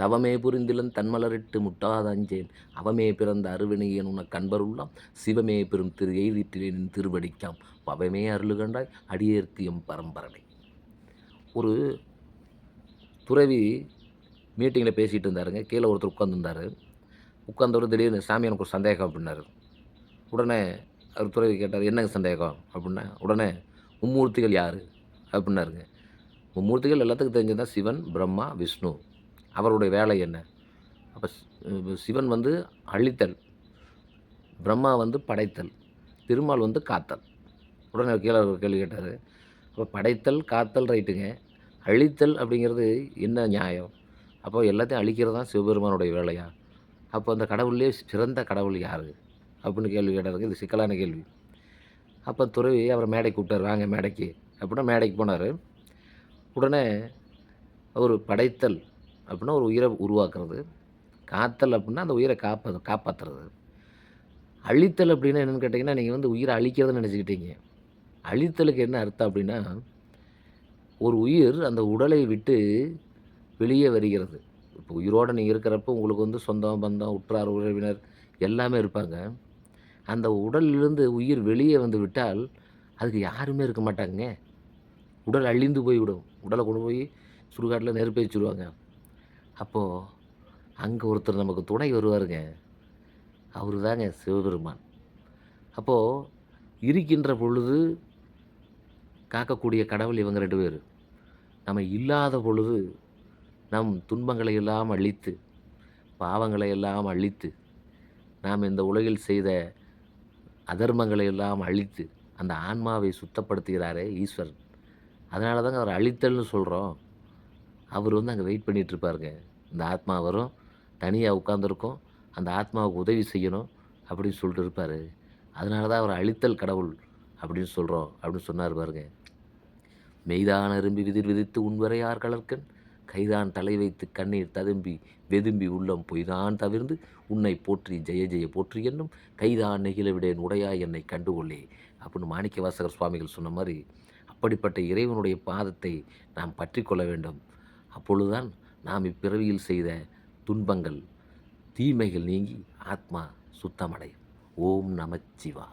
தவமே புரிந்திலன் தன்மலரிட்டு முட்டாதஞ்சேன் அவமே பிறந்த அருவினையன் உன கண்பருள்ளாம் சிவமே பெரும் திரு எய்திற்றிலேன் திருவடிக்காம். பவமே அருளுகண்டாய் அடியேற்கு எம் பரம்பரனை. ஒரு துறவி மீட்டிங்கில் பேசிகிட்டு இருந்தாருங்க. கீழே ஒருத்தர் உட்காந்துருந்தார் உட்காந்தவர் திடீர்னு சாமி எனக்கு ஒரு சந்தேகம் அப்படின்னாரு உடனே அவர் துறவி கேட்டார் என்னங்க சந்தேகம்? அப்படின்னா உடனே மும்மூர்த்திகள் யார்? அப்படின்னாருங்க மும்மூர்த்திகள் எல்லாத்துக்கும் தெரிஞ்சது தான் சிவன் பிரம்மா விஷ்ணு. அவருடைய வேலை என்ன? அப்போ சிவன் வந்து அழித்தல் பிரம்மா வந்து படைத்தல் திருமால் வந்து காத்தல். உடனே கீழே ஒரு கேள்வி கேட்டார். அப்போ படைத்தல் காத்தல் ரைட்டுங்க. அழித்தல் அப்படிங்கிறது என்ன நியாயம்? அப்போ எல்லாத்தையும் அழிக்கிறது தான் சிவபெருமானுடைய வேலையா? அப்போ அந்த கடவுள்லேயே சிறந்த கடவுள் யார்? அப்படின்னு கேள்வி கேட்டாருங்க இது சிக்கலான கேள்வி. அப்போ துறவி அவரை மேடைக்கு கூப்பிட்டார் வாங்க மேடைக்கு. அப்படின்னா மேடைக்கு போனார். உடனே அவர் படைத்தல் அப்படின்னா ஒரு உயிரை உருவாக்குறது. காத்தல் அப்படின்னா அந்த உயிரை காப்பா காப்பாற்றுறது அழித்தல் அப்படின்னா என்னென்னு கேட்டிங்கன்னா நீங்கள் வந்து உயிரை அழிக்கிறதுன்னு நினச்சிக்கிட்டீங்க. அழித்தலுக்கு என்ன அர்த்தம் அப்படின்னா ஒரு உயிர் அந்த உடலை விட்டு வெளியே வருகிறது. இப்போ உயிரோடு நீங்கள் இருக்கிறப்ப உங்களுக்கு வந்து சொந்தம் பந்தம் உற்றார் உறவினர் எல்லாமே இருப்பாங்க. அந்த உடலிலிருந்து உயிர் வெளியே வந்து விட்டால் அதுக்கு யாருமே இருக்க மாட்டாங்க உடல் அழிந்து போய்விடும். உடலை கொண்டு போய் சுடுகாட்டில் நெருப்பி வச்சுருவாங்க. அப்போது அங்கே ஒருத்தர் நமக்கு துணை வருவாருங்க. அவர் தாங்க சிவபெருமான். அப்போது இருக்கின்ற பொழுது காக்கக்கூடிய கடவுள் இவங்க ரெண்டு பேர். நம்ம இல்லாத பொழுது நம் துன்பங்களை எல்லாம் அழித்து பாவங்களை எல்லாம் அழித்து நாம் இந்த உலகில் செய்த அதர்மங்களை எல்லாம் அழித்து அந்த ஆன்மாவை சுத்தப்படுத்துகிறாரே ஈஸ்வரன். அதனால தாங்க அவர் அழித்தல்னு சொல்கிறோம் அவர் வந்து அங்கே வெயிட் பண்ணிகிட்டு இருப்பாருங்க. இந்த ஆத்மா வரும் தனியாக உட்காந்துருக்கோம் அந்த ஆத்மாவுக்கு உதவி செய்யணும் அப்படின்னு சொல்லிட்டு இருப்பார். அதனால தான் அவர் அழித்தல் கடவுள் அப்படின்னு சொல்கிறோம் அப்படின்னு சொன்னார் பாருங்க. மெய்தான் அரும்பி விதிர் விதித்து உன்வரையார் கலர்க்கன் கைதான் தலை வைத்து கண்ணீர் ததும்பி வெதும்பி உள்ளம் பொய்தான் தவிர்ந்து உன்னை போற்றி ஜெய ஜெய போற்றி என்னும் கைதான் நெகிழ விடேன் உடையா என்னை கண்டுகொள்ளே அப்படின்னு மாணிக்க வாசகர் சுவாமிகள் சொன்ன மாதிரி அப்படிப்பட்ட இறைவனுடைய பாதத்தை நாம் பற்றி கொள்ள வேண்டும். அப்பொழுதுதான் நாம் இப்பிறவியில் செய்த துன்பங்கள் தீமைகள் நீங்கி ஆத்மா சுத்தமடையும். ஓம் நமச்சிவா